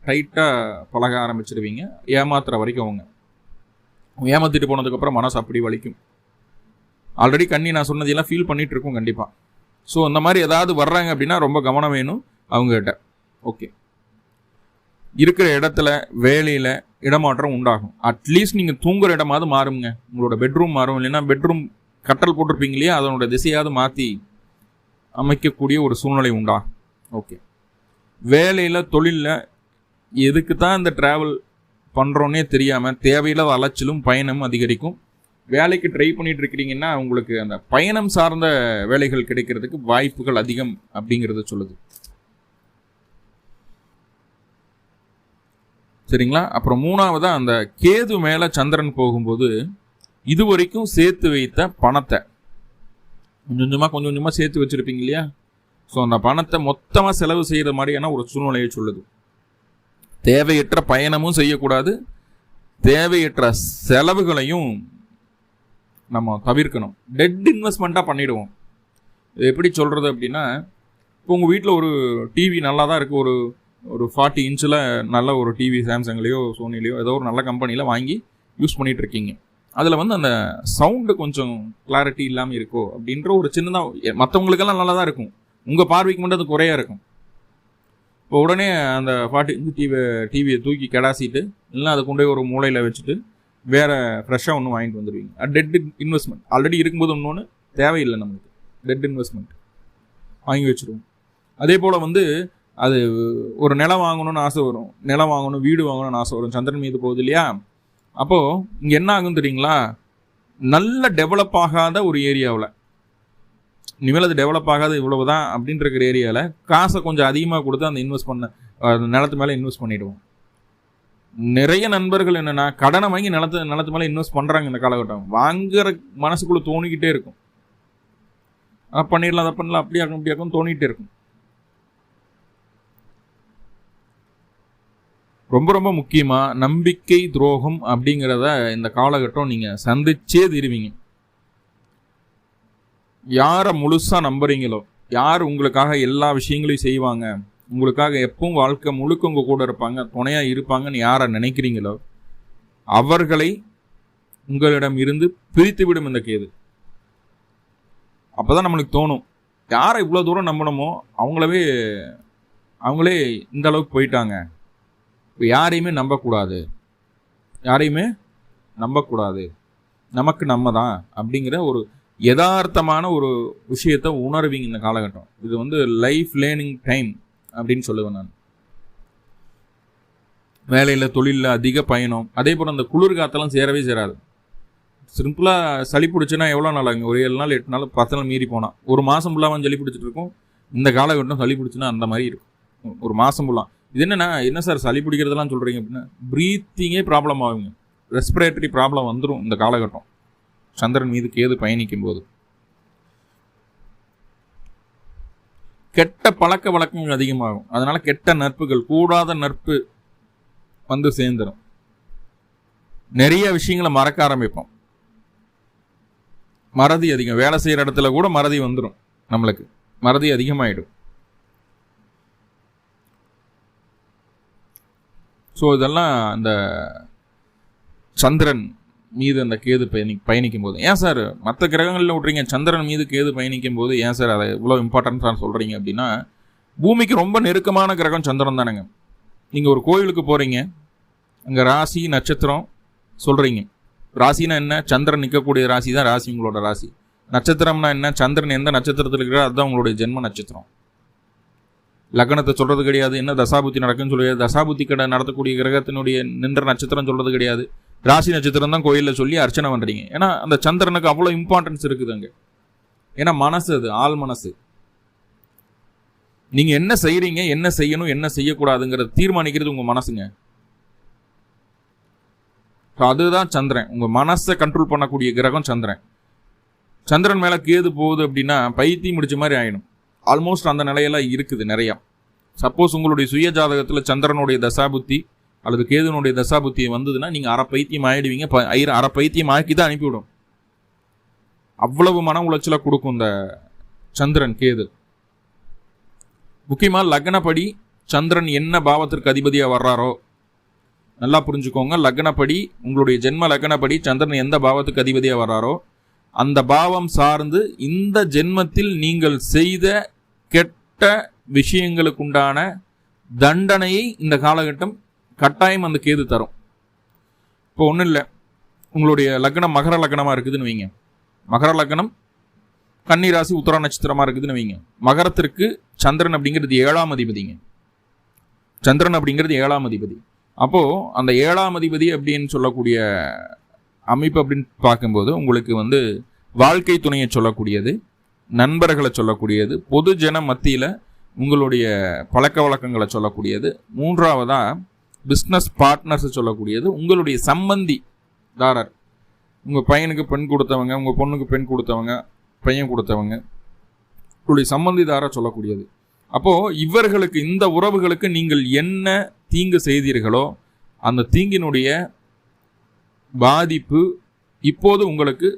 டைட்டாக பழக ஆரம்பிச்சிடுவீங்க ஏமாத்துற வரைக்கும் அவங்க. ஏமாத்திட்டு போனதுக்கப்புறம் மனசு அப்படி வலிக்கும். ஆல்ரெடி கண்ணி நான் சொன்னதெல்லாம் ஃபீல் பண்ணிகிட்டு இருக்கோம் கண்டிப்பாக ஸோ அந்த மாதிரி ஏதாவது வர்றாங்க அப்படின்னா ரொம்ப கவனம் வேணும் அவங்ககிட்ட. ஓகே இருக்கிற இடத்துல வேலையில் இடமாற்றம் உண்டாகும். அட்லீஸ்ட் நீங்கள் தூங்குற இடமாவது மாறுங்க. உங்களோட பெட்ரூம் மாறும். இல்லைன்னா பெட்ரூம் கட்டல் போட்டிருப்பீங்க இல்லையா? அதனோட திசையாவது மாற்றி அமைக்கக்கூடிய ஒரு சூழ்நிலை உண்டாகும் ஓகே வேலையில் தொழிலில் எதுக்கு தான் இந்த ட்ராவல் பண்ணுறோன்னே தெரியாமல் தேவையில்லாத அலைச்சலும் பயணமும் அதிகரிக்கும். வேலைக்கு ட்ரை பண்ணிட்டு இருக்கிறீங்கன்னா உங்களுக்கு அந்த பயணம் சார்ந்த வேலைகள் கிடைக்கிறதுக்கு வாய்ப்புகள் அதிகம் அப்படிங்கிறத சொல்லுது. சரிங்களா? அப்புறம் மூணாவதாக அந்த கேது மேலே சந்திரன் போகும்போது இதுவரைக்கும் சேர்த்து வைத்த பணத்தை கொஞ்சம் கொஞ்சமாக கொஞ்சம் கொஞ்சமாக சேர்த்து வச்சுருப்பீங்க இல்லையா? ஸோ அந்த பணத்தை மொத்தமாக செலவு செய்கிற மாதிரியான ஒரு சூழ்நிலையை சொல்லுது. தேவையற்ற பயணமும் செய்யக்கூடாது. தேவையற்ற செலவுகளையும் நம்ம தவிர்க்கணும். டெட் இன்வெஸ்ட்மெண்ட்டாக பண்ணிடுவோம். இது எப்படி சொல்கிறது அப்படின்னா இப்போ உங்கள் வீட்டில் ஒரு டிவி நல்லா தான் இருக்குது ஒரு ஒரு ஃபார்ட்டி இன்ச்சில் நல்ல ஒரு டிவி சாம்சங்லேயோ சோனிலேயோ ஏதோ ஒரு நல்ல கம்பெனியில் வாங்கி யூஸ் பண்ணிகிட்ருக்கீங்க அதில் வந்து அந்த சவுண்டு கொஞ்சம் கிளாரிட்டி இல்லாமல் இருக்கோ அப்படின்ற ஒரு சின்னதாக மற்றவங்களுக்கெல்லாம் நல்லா தான் இருக்கும். உங்கள் பார்வைக்கு மட்டும் அது குறையாக இருக்கும். இப்போ உடனே அந்த ஃபார்ட்டி இன்ச்சு டிவி டிவியை தூக்கி கெடாசிட்டு இல்லைன்னா அதை கொண்டு போய் ஒரு மூலையில் வச்சுட்டு வேறு ஃப்ரெஷ்ஷாக ஒன்று வாங்கிட்டு வந்துடுவீங்க டெட் இன்வெஸ்ட்மெண்ட் ஆல்ரெடி இருக்கும்போது இன்னொன்று தேவையில்லை நம்மளுக்கு. டெட் இன்வெஸ்ட்மெண்ட் வாங்கி வச்சுருவோம். அதே போல் வந்து அது ஒரு நிலம் வாங்கணும்னு ஆசை வரும். நிலம் வாங்கணும் வீடு வாங்கணும்னு ஆசை வரும். சந்திரன் மீது போகுது இல்லையா? அப்போது இங்கே என்ன ஆகும் தெரியுங்களா? நல்ல டெவலப் ஆகாத ஒரு ஏரியாவில் இனிமேல் அது டெவலப் ஆகாத இவ்வளவு தான் அப்படின்ற இருக்கிற ஏரியாவில் காசை கொஞ்சம் அதிகமாக கொடுத்து அந்த இன்வெஸ்ட் பண்ண நிலத்து மேலே இன்வெஸ்ட் பண்ணிவிடுவோம் நிறைய நண்பர்கள் என்னென்னா கடனை வாங்கி நிலத்து நிலத்து மேலே இன்வெஸ்ட் பண்ணுறாங்க இந்த காலகட்டம். வாங்குற மனசுக்குள்ளே தோணிக்கிட்டே இருக்கும். அதை பண்ணிடலாம் அதை பண்ணலாம் அப்படியாக்கும் இப்படியாக்கும் தோணிகிட்டே இருக்கும். ரொம்ப ரொம்ப முக்கியமாக நம்பிக்கை துரோகம் அப்படிங்கிறத இந்த காலகட்டம் நீங்கள் சந்திச்சே தீருவீங்க. யாரை முழுசாக நம்புறீங்களோ யார் உங்களுக்காக எல்லா விஷயங்களையும் செய்வாங்க உங்களுக்காக எப்பவும் வாழ்க்கை முழுக்க உங்கள் கூட இருப்பாங்க துணையாக இருப்பாங்கன்னு யாரை நினைக்கிறீங்களோ அவர்களை உங்களிடம் இருந்து பிரித்து விடும் இந்த கேது. அப்பதான் நம்மளுக்கு தோணும் யாரை இவ்வளோ தூரம் நம்பணுமோ அவங்களவே அவங்களே இந்த அளவுக்கு போயிட்டாங்க. இப்போ யாரையுமே நம்பக்கூடாது. யாரையுமே நம்பக்கூடாது. நமக்கு நம்ம தான் அப்படிங்கிற ஒரு யதார்த்தமான ஒரு விஷயத்தை உணர்வீங்க இந்த காலகட்டம். இது வந்து லைஃப் லேர்னிங் டைம் அப்படின்னு சொல்லுவேன் நான். வேலையில் தொழிலில் அதிக பயணம். அதே போல் அந்த குளிர் காத்தெல்லாம் சேரவே சேராது. சிம்பிளாக சளி பிடிச்சுன்னா எவ்வளோ நாளாங்க ஒரு ஏழு நாள் எட்டு நாள் பத்து நாள் மீறி போனால் ஒரு மாதம் ஃபுல்லாக சளி பிடிச்சிட்டு இருக்கும். இந்த காலகட்டம் சளி பிடிச்சுன்னா அந்த மாதிரி இருக்கும். ஒரு மாதம் ஃபுல்லாக இது என்னன்னா என்ன சார் சளி பிடிக்கிறதெல்லாம் சொல்கிறீங்க அப்படின்னா ப்ரீத்திங்கே ப்ராப்ளம் ஆகுங்க. ரெஸ்பிரேட்டரி ப்ராப்ளம் வந்துடும் இந்த காலகட்டம். சந்திரன் மீது கேது பயணிக்கும் போது கெட்ட பழக்க வழக்கங்கள் அதிகமாகும். அதனால கெட்ட நட்புகள் கூடாத நட்பு வந்து சேர்ந்துடும் நிறைய விஷயங்களை மறக்க ஆரம்பிப்போம். மறதி அதிகம். வேலை செய்கிற இடத்துல கூட மறதி வந்துடும் நம்மளுக்கு. மறதி அதிகமாயிடும். ஸோ இதெல்லாம் அந்த சந்திரன் மீது அந்த கேது பயணி பயணிக்கும் போது ஏன் சார் மற்ற கிரகங்களில் விட்றீங்க சந்திரன் மீது கேது பயணிக்கும் போது ஏன் சார் அதை இவ்வளோ இம்பார்ட்டன்ஸாக சொல்கிறீங்க அப்படின்னா பூமிக்கு ரொம்ப நெருக்கமான கிரகம் சந்திரன் தானேங்க. நீங்கள் ஒரு கோயிலுக்கு போகிறீங்க அங்கே ராசி நட்சத்திரம் சொல்கிறீங்க ராசினா என்ன? சந்திரன் நிற்கக்கூடிய ராசி தான் ராசி உங்களோட ராசி. நட்சத்திரம்னா என்ன? சந்திரன் எந்த நட்சத்திரத்தில் இருக்கிறா அதுதான் உங்களுடைய ஜென்ம நட்சத்திரம். லக்னத்தை சொல்கிறது கிடையாது. என்ன தசாபுத்தி நடக்குன்னு சொல்லி தசாபுத்தி கடை நடத்தக்கூடிய கிரகத்தினுடைய நின்ற நட்சத்திரம் சொல்கிறது கிடையாது. ராசி நட்சத்திரம் தான் கோயிலில் சொல்லி அர்ச்சனை பண்ணுறீங்க ஏன்னா அந்த சந்திரனுக்கு அவ்வளோ இம்பார்ட்டன்ஸ் இருக்குது அங்கே. ஏன்னா மனசு அது ஆள் மனசு. நீங்கள் என்ன செய்கிறீங்க என்ன செய்யணும் என்ன செய்யக்கூடாதுங்கிறத தீர்மானிக்கிறது உங்கள் மனசுங்க. அதுதான் சந்திரன். உங்கள் மனசை கண்ட்ரோல் பண்ணக்கூடிய கிரகம் சந்திரன். சந்திரன் மேலே கேது போகுது அப்படின்னா பைத்தியம் முடிச்ச மாதிரி ஆகிடும் ஆல்மோஸ்ட் அந்த நிலையெல்லாம் இருக்குது நிறையா. சப்போஸ் உங்களுடைய சுய ஜாதகத்தில் சந்திரனுடைய தசாபுத்தி அல்லது கேதுனுடைய தசாபுத்தி வந்ததுன்னா நீங்கள் அரை பைத்தியம் ஆயிடுவீங்க. அரை பைத்தியம் ஆக்கி தான் அனுப்பிவிடும். அவ்வளவு மன உளைச்சலை கொடுக்கும் இந்த சந்திரன் கேது. முக்கியமாக லக்னப்படி சந்திரன் என்ன பாவத்திற்கு அதிபதியாக வர்றாரோ நல்லா புரிஞ்சுக்கோங்க. லக்னப்படி உங்களுடைய ஜென்ம லக்னப்படி சந்திரன் எந்த பாவத்துக்கு அதிபதியாக வர்றாரோ அந்த பாவம் சார்ந்து இந்த ஜென்மத்தில் நீங்கள் செய்த கெட்ட விஷயங்களுக்குண்டான தண்டனையை இந்த காலகட்டம் கட்டாயம் அந்த கேது தரும். இப்போ ஒன்றும் இல்லை. உங்களுடைய லக்னம் மகர லக்னமாக இருக்குதுன்னு வைங்க. மகர லக்னம் கன்னிராசி உத்தர நட்சத்திரமாக இருக்குதுன்னு வைங்க. மகரத்திற்கு சந்திரன் அப்படிங்கிறது ஏழாம் அதிபதிங்க. சந்திரன் அப்படிங்கிறது ஏழாம் அதிபதி. அப்போது அந்த ஏழாம் அதிபதி அப்படின்னு சொல்லக்கூடிய அமைப்பு அப்படின்னு பார்க்கும்போது உங்களுக்கு வந்து வாழ்க்கை துணையை சொல்லக்கூடியது நண்பர்களை சொல்லக்கூடியது பொது ஜன மத்தியில் உங்களுடைய பழக்க வழக்கங்களை சொல்லக்கூடியது. மூன்றாவதாக பிஸ்னஸ் பார்ட்னர்ஸ் சொல்லக்கூடியது உங்களுடைய சம்பந்தி தாரர் உங்கள் பையனுக்கு பெண் கொடுத்தவங்க உங்கள் பொண்ணுக்கு பெண் கொடுத்தவங்க பையன் கொடுத்தவங்க உங்களுடைய சம்பந்திதார சொல்லக்கூடியது. அப்போது இவர்களுக்கு இந்த உறவுகளுக்கு நீங்கள் என்ன தீங்கு செய்தீர்களோ அந்த தீங்கினுடைய பாதிப்பு இப்போது உங்களுக்கு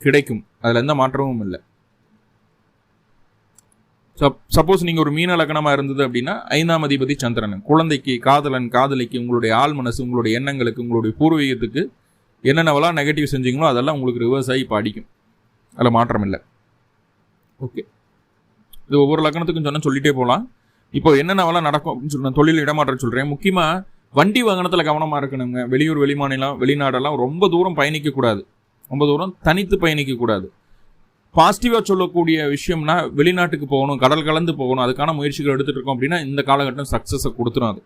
கிடைக்கும். அதில் எந்த மாற்றமும் இல்லை. சப்போஸ் நீங்கள் ஒரு மீன லக்னமாக இருந்தது அப்படின்னா ஐந்தாம் அதிபதி சந்திரன். குழந்தைக்கு காதலன் காதலிக்கு உங்களுடைய ஆள் மனசு உங்களுடைய எண்ணங்களுக்கு உங்களுடைய பூர்வீகத்துக்கு என்னென்னவெல்லாம் நெகட்டிவ் செஞ்சீங்களோ அதெல்லாம் உங்களுக்கு ரிவர்ஸ் ஆகி இப்போ அடிக்கும். அதில் மாற்றம் இல்லை. ஓகே இது ஒவ்வொரு லக்னத்துக்கும் சொன்னால் சொல்லிட்டே போகலாம் இப்போ என்னென்னவெல்லாம் நடக்கும் அப்படின்னு சொல்லி நான் தொழில் இடமாற்றம் சொல்கிறேன் முக்கியமாக வண்டி வாகனத்தில் கவனமாக இருக்கணுங்க. வெளியூர் வெளிமாநிலம் வெளிநாடெல்லாம் ரொம்ப தூரம் பயணிக்கக்கூடாது. ரொம்ப தூரம் தனித்து பயணிக்கக்கூடாது. பாசிட்டிவாக சொல்லக்கூடிய விஷயம்னா வெளிநாட்டுக்கு போகணும் கடல் கலந்து போகணும் அதுக்கான முயற்சிகள் எடுத்துகிட்டு இருக்கோம் அப்படின்னா இந்த காலகட்டம் சக்ஸஸை கொடுத்துரும் அது.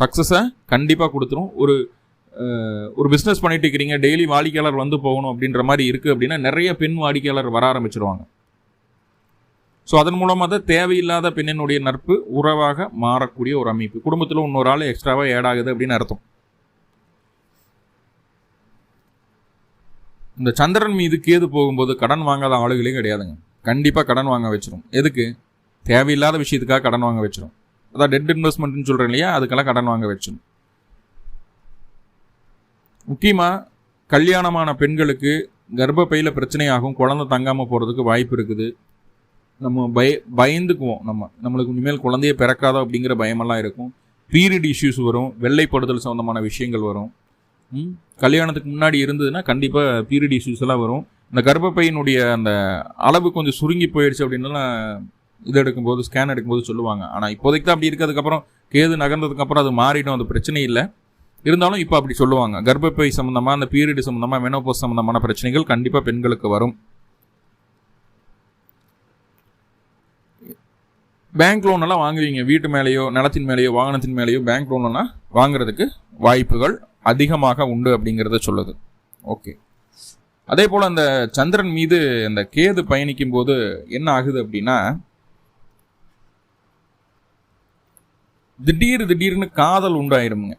சக்ஸஸை கண்டிப்பாக கொடுத்துரும். ஒரு ஒரு பிஸ்னஸ் பண்ணிட்டு இருக்கிறீங்க டெய்லி வாடிக்கையாளர் வந்து போகணும் அப்படின்ற மாதிரி இருக்குது அப்படின்னா நிறைய பெண் வாடிக்கையாளர் வர ஆரம்பிச்சிருவாங்க. ஸோ அதன் மூலமாக தான் தேவையில்லாத பெண்ணினுடைய நட்பு உறவாக மாறக்கூடிய ஒரு அமைப்பு. குடும்பத்தில் இன்னொரு ஆள் எக்ஸ்ட்ராவாக ஏட் ஆகுது அப்படின்னு அர்த்தம். இந்த சந்திரன் மீது கேது போகும்போது கடன் வாங்காத ஆளுகளே கிடையாதுங்க. கண்டிப்பாக கடன் வாங்க வச்சிரும். எதுக்கு? தேவையில்லாத விஷயத்துக்காக கடன் வாங்க வச்சிரும். அதான் டெட் இன்வெஸ்ட்மெண்ட்னு சொல்கிறேன் இல்லையா? அதுக்கெல்லாம் கடன் வாங்க வச்சிடும் முக்கியமாக கல்யாணமான பெண்களுக்கு கர்ப்பப்பையில் பிரச்சனையாகும். குழந்தை தங்காமல் போகிறதுக்கு வாய்ப்பு இருக்குது. நம்ம பய பயந்துக்குவோம் நம்ம. நம்மளுக்கு இனிமேல் குழந்தைய பிறக்காதோ அப்படிங்கிற பயமெல்லாம் இருக்கும். பீரியட் இஷ்யூஸ் வரும். வெள்ளைப்படுதல் சம்மந்தமான விஷயங்கள் வரும். கல்யாணத்துக்கு முன்னாடி இருந்ததுன்னா கண்டிப்பாக பீரியட் இஷ்யூஸ் எல்லாம் வரும். இந்த கர்ப்பப்பையினுடைய அந்த அளவு கொஞ்சம் சுருங்கி போயிடுச்சு அப்படின்னுலாம் இது எடுக்கும்போது ஸ்கேன் எடுக்கும்போது சொல்லுவாங்க. ஆனால் இப்போதைக்கு தான் அப்படி இருக்கிறதுக்கப்புறம் கேது நகர்ந்ததுக்கப்புறம் அது மாறிடும் அது பிரச்சனை இல்லை. இருந்தாலும் இப்போ அப்படி சொல்லுவாங்க. கர்ப்பப்பை சம்மந்தமாக அந்த பீரியட் சம்மந்தமாக மெனோபோஸ் சம்மந்தமான பிரச்சனைகள் கண்டிப்பாக பெண்களுக்கு வரும். பேங்க் லோன் எல்லாம் வாங்குவீங்க. வீட்டு மேலேயோ நிலத்தின் மேலேயோ வாகனத்தின் மேலேயோ பேங்க் லோனெல்லாம் வாங்குறதுக்கு வாய்ப்புகள் அதிகமாக உண்டு அப்படிங்கிறத சொல்லுது. ஓகே அதே போல் அந்த சந்திரன் மீது அந்த கேது பயணிக்கும் போது என்ன ஆகுது அப்படின்னா திடீர் திடீர்னு காதல் உண்டாயிருமுங்க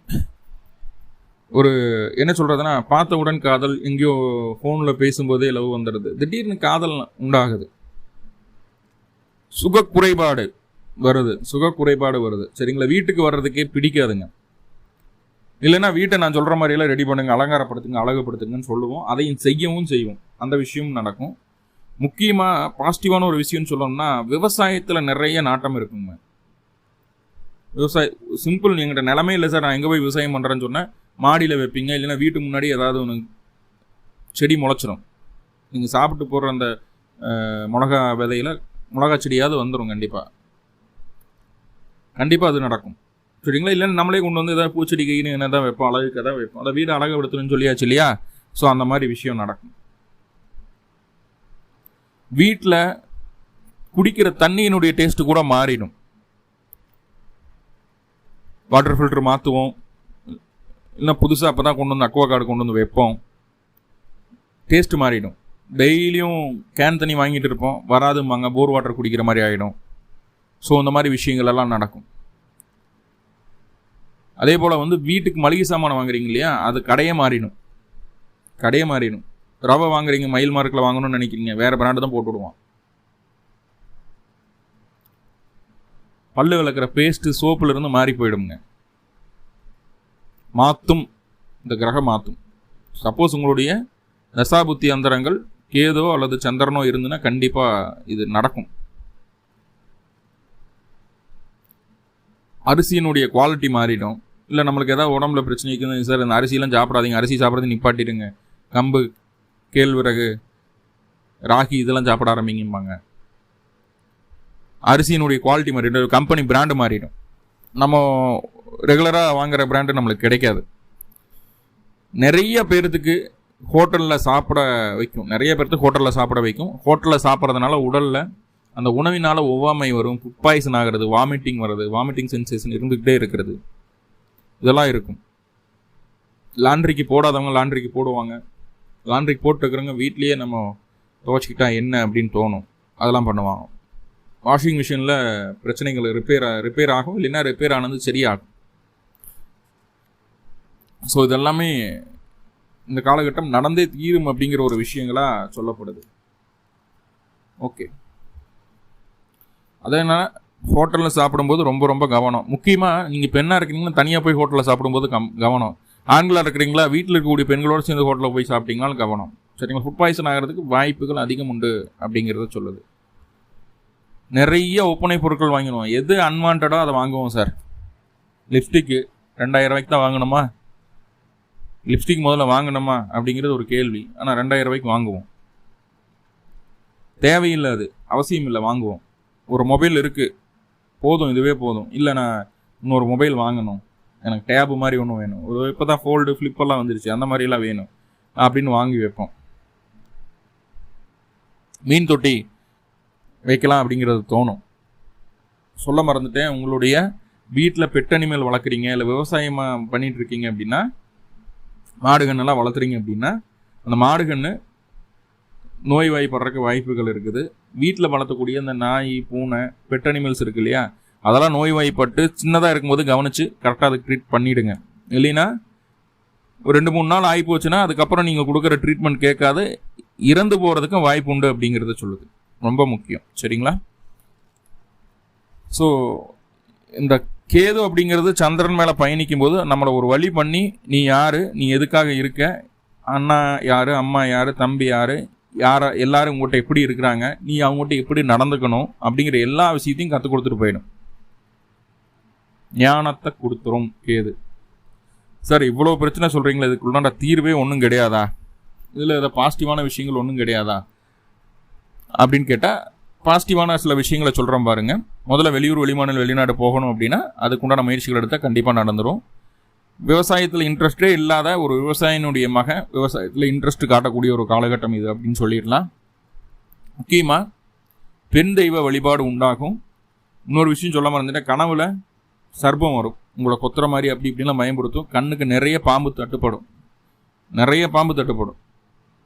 ஒரு என்ன சொல்றதுன்னா பார்த்தவுடன் காதல் எங்கேயோ ஃபோனில் பேசும்போதே லவ் வந்துடுது. திடீர்னு காதல் உண்டாகுது. சுக குறைபாடு. வருது. சுக குறைபாடு வருது. சரிங்களா? வீட்டுக்கு வர்றதுக்கே பிடிக்காதுங்க. இல்லைன்னா வீட்டை நான் சொல்கிற மாதிரியெல்லாம் ரெடி பண்ணுங்க அலங்காரப்படுத்துங்க அழகுப்படுத்துங்கன்னு சொல்லுவோம். அதையும் செய்யவும் செய்வோம். அந்த விஷயமும் நடக்கும். முக்கியமாக பாசிட்டிவான ஒரு விஷயம்னு சொல்லணும்னா விவசாயத்தில் நிறைய நாட்டம் இருக்குங்க. விவசாய சிம்பிள் எங்கிட்ட நிலமே இல்லை சார். நான் எங்கே போய் விவசாயம் பண்ணுறேன்னு சொன்னேன். மாடியில் வைப்பீங்க. இல்லைன்னா வீட்டு முன்னாடி ஏதாவது ஒன்று செடி முளைச்சிரும். நீங்கள் சாப்பிட்டு போடுற அந்த மிளகா விதையில் மிளகா செடியாவது வந்துடும் கண்டிப்பாக கண்டிப்பாக அது நடக்கும். சரிங்களா? இல்லைன்னு நம்மளே கொண்டு வந்து ஏதாவது பூச்செடி கைன்னு என்ன தான் வைப்போம் அழகுக்கு தான் வைப்போம். அதை வீடு அழகுபடுத்தணும்னு சொல்லியாச்சு இல்லையா? ஸோ அந்த மாதிரி விஷயம் நடக்கும். வீட்டில் குடிக்கிற தண்ணியினுடைய டேஸ்ட் கூட மாறிடும். வாட்டர் ஃபில்டர் மாற்றுவோம் இல்லை புதுசாக அப்போ தான் கொண்டு வந்து அக்வா கார்டு கொண்டு வந்து வைப்போம். டேஸ்ட் மாறிடும். டெய்லியும் கேன் தண்ணி வாங்கிட்டு இருப்போம். வராதும்பாங்க. போர் வாட்டர் குடிக்கிற மாதிரி ஆகிடும் ஸோ இந்த மாதிரி விஷயங்கள் எல்லாம் நடக்கும். அதே போல் வந்து வீட்டுக்கு மளிகை சாமான் வாங்குறீங்க இல்லையா? அது கடையே மாறிடும். கடையே மாறிடும். ரவை வாங்குறீங்க மயில் மார்க்கில் வாங்கணும்னு நினைக்கிறீங்க. வேறு பிராண்டு தான் போட்டு விடுவான். பல்லு விளக்குற பேஸ்ட்டு சோப்புலேருந்து மாறி போயிடுங்க மாற்றும் இந்த கிரகம் மாற்றும் சப்போஸ் உங்களுடைய தசாபுத்தி அந்தரங்கள் கேதோ அல்லது சந்திரனோ இருந்துன்னா கண்டிப்பாக இது நடக்கும். அரிசியினுடைய குவாலிட்டி மாறிடும். இல்லை நம்மளுக்கு ஏதாவது உடம்புல பிரச்சனை இருக்குது சார் இந்த அரிசியெல்லாம் சாப்பிடாதீங்க. அரிசி சாப்பிட்றது நிப்பாட்டிடுங்க. கம்பு கேழ்விறகு ராகி இதெல்லாம் சாப்பிட ஆரம்பிங்கம்பாங்க. அரிசியினுடைய குவாலிட்டி மாறிடும். கம்பெனி பிராண்டு மாறிடும். நம்ம ரெகுலராக வாங்குற பிராண்டு நம்மளுக்கு கிடைக்காது. நிறைய பேர்த்துக்கு ஹோட்டலில் சாப்பிட வைக்கும். நிறைய பேர்த்துக்கு ஹோட்டலில் சாப்பிட வைக்கும். ஹோட்டலில் சாப்பிட்றதுனால உடலில் அந்த உணவினால் ஒவ்வாமை வரும் ஃபுட் பாய்சன் ஆகிறது வாமிட்டிங் வர்றது வாமிட்டிங் சென்சேஷன் இருந்துக்கிட்டே இருக்கிறது. இதெல்லாம் இருக்கும். லாண்ட்ரிக்கு போடாதவங்க லாண்ட்ரிக்கு போடுவாங்க. லாண்ட்ரிக்கு போட்டுருக்கிறவங்க வீட்லேயே நம்ம துவச்சிக்கிட்டா என்ன அப்படின்னு தோணும். அதெல்லாம் பண்ணுவாங்க. வாஷிங் மிஷினில் பிரச்சனைகள் ரிப்பேர் ரிப்பேர் ஆகும் இல்லைன்னா ரிப்பேர் ஆனது சரியாகும். ஸோ இதெல்லாமே இந்த காலகட்டம் நடந்தே தீரும் அப்படிங்கிற ஒரு விஷயங்களா சொல்லப்படுது. ஓகே அதே என்ன ஹோட்டலில் சாப்பிடும்போது ரொம்ப ரொம்ப கவனம். முக்கியமாக நீங்கள் பெண்ணாக இருக்கிறீங்கன்னா தனியாக போய் ஹோட்டலில் சாப்பிடும்போது கம் கவனம். ஆண்களாக இருக்கிறீங்களா வீட்டில் இருக்கக்கூடிய பெண்களோடு சேர்ந்து ஹோட்டலில் போய் சாப்பிட்டீங்கனாலும் கவனம். சரிங்களா? ஃபுட் பாய்சன் ஆகிறதுக்கு வாய்ப்புகள் அதிகம் உண்டு அப்படிங்கிறத சொல்லுது. நிறைய ஒப்பனை பொருட்கள் வாங்கிடுவோம். எது அன்வான்டோ அதை வாங்குவோம் சார் லிப்ஸ்டிக்கு ரெண்டாயிரம் ரூபாய்க்கு தான் வாங்கணுமா? லிப்ஸ்டிக் முதல்ல வாங்கணுமா? அப்படிங்கிறது ஒரு கேள்வி. ஆனால் ரெண்டாயிரம் ரூபாய்க்கு வாங்குவோம். தேவையில்லை அது அவசியம் இல்லை வாங்குவோம். ஒரு மொபைல் இருக்குது போதும் இதுவே போதும். இல்லை நான் இன்னொரு மொபைல் வாங்கணும். எனக்கு டேபு மாதிரி ஒன்று வேணும். ஒரு இப்போ தான் ஃபோல்டு ஃப்ளிப்பெல்லாம் வந்துருச்சு. அந்த மாதிரிலாம் வேணும். அப்படின்னு வாங்கி வைப்போம். மீன் தொட்டி வைக்கலாம் அப்படிங்கிறது தோணும். சொல்ல மறந்துட்டேன். உங்களுடைய வீட்டில் பெட்டனிமல் வளர்க்குறீங்க இல்லை விவசாயமாக பண்ணிட்டு இருக்கீங்க அப்படின்னா மாடுகண்ணெல்லாம் வளர்த்துறீங்க அப்படின்னா அந்த மாடுகன்று நோய் வாய்ப்படுறதுக்கு வாய்ப்புகள் இருக்குது. வீட்டில் வளர்த்தக்கூடிய அந்த நாய் பூனை பெட் அனிமல்ஸ் இருக்கு இல்லையா? அதெல்லாம் நோய் வாய்ப்பட்டு சின்னதாக இருக்கும்போது கவனித்து கரெக்டாக அதுக்கு ட்ரீட் பண்ணிவிடுங்க இல்லைன்னா ஒரு ரெண்டு மூணு நாள் ஆகி போச்சுன்னா அதுக்கப்புறம் நீங்கள் கொடுக்குற ட்ரீட்மெண்ட் கேட்காது. இறந்து போகிறதுக்கும் வாய்ப்பு உண்டு அப்படிங்கிறத சொல்லுது. ரொம்ப முக்கியம். சரிங்களா? ஸோ இந்த கேது அப்படிங்கிறது சந்திரன் மேலே பயணிக்கும் போது நம்மளை ஒரு வழி பண்ணி நீ யார்? நீ எதுக்காக இருக்க? அண்ணா யார்? அம்மா யார்? தம்பி யார்? யார எல்லாரும் உங்கள்கிட்ட எப்படி இருக்கிறாங்க நீ அவங்ககிட்ட எப்படி நடந்துக்கணும் அப்படிங்கிற எல்லா விஷயத்தையும் கற்றுக் கொடுத்துட்டு போயிடும். ஞானத்தை கொடுத்துரும் கேது. சார் இவ்வளோ பிரச்சனை சொல்கிறீங்களா இதுக்குள்ளான தீர்வே ஒன்றும் கிடையாதா? இதில் ஏதோ பாசிட்டிவான விஷயங்கள் ஒன்றும் கிடையாதா? அப்படின்னு கேட்டால் பாசிட்டிவான சில விஷயங்களை சொல்கிறோம் பாருங்கள் முதல்ல வெளியூர் வெளிமாநில வெளிநாடு போகணும் அப்படின்னா அதுக்குண்டான முயற்சிகள் எடுத்தால் கண்டிப்பாக நடந்துடும் விவசாயத்தில் இன்ட்ரெஸ்டே இல்லாத ஒரு விவசாயினுடைய மக விவசாயத்தில் இன்ட்ரெஸ்ட் காட்டக்கூடிய ஒரு காலகட்டம் இது அப்படின்னு சொல்லிடலாம். முக்கியமாக பெண் தெய்வ வழிபாடு உண்டாகும். இன்னொரு விஷயம் சொல்ல மறந்துட்டேன். கனவுல சர்ப்பம் வரும். உங்களை கொத்துற மாதிரி அப்படி இப்படிலாம் பயன்படுத்தும் கண்ணுக்கு நிறைய பாம்பு தட்டுப்படும். நிறைய பாம்பு தட்டுப்படும்.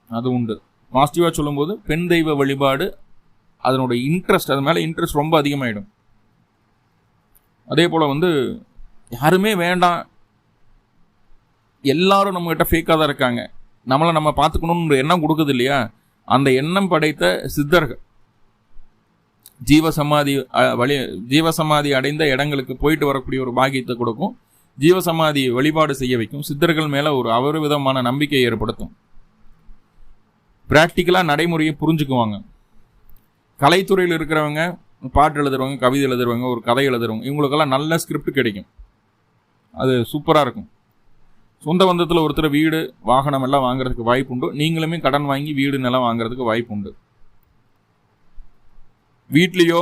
அது உண்டு. பாசிட்டிவாக சொல்லும்போது பெண் தெய்வ வழிபாடு அதனோட இன்ட்ரெஸ்ட் அது மேலே இன்ட்ரெஸ்ட் ரொம்ப அதிகமாகிடும் அதே போல் வந்து யாருமே வேண்டாம். எல்லாரும் நம்மகிட்ட ஃபேக்காக தான் இருக்காங்க. நம்மளை நம்ம பார்த்துக்கணுன்ற எண்ணம் கொடுக்குது இல்லையா? அந்த எண்ணம் படைத்த சித்தர்கள் ஜீவசமாதி வழி ஜீவசமாதி அடைந்த இடங்களுக்கு போயிட்டு வரக்கூடிய ஒரு பாக்கியத்தை கொடுக்கும். ஜீவசமாதி வழிபாடு செய்ய வைக்கும். சித்தர்கள் மேலே ஒரு அவரு விதமான நம்பிக்கையை ஏற்படுத்தும். ப்ராக்டிக்கலாக நடைமுறையை புரிஞ்சுக்குவாங்க. கலைத்துறையில் இருக்கிறவங்க பாட்டு எழுதுறவங்க கவிதை எழுதுறவங்க ஒரு கதை எழுதுறவங்க இவங்களுக்கெல்லாம் நல்ல ஸ்கிரிப்ட் கிடைக்கும். அது சூப்பராக இருக்கும். சொந்த பந்தத்தில் ஒருத்தர் வீடு வாகனம் எல்லாம் வாங்குறதுக்கு வாய்ப்பு உண்டு நீங்களுமே கடன் வாங்கி வீடு நிலம் வாங்குறதுக்கு வாய்ப்பு உண்டு வீட்லேயோ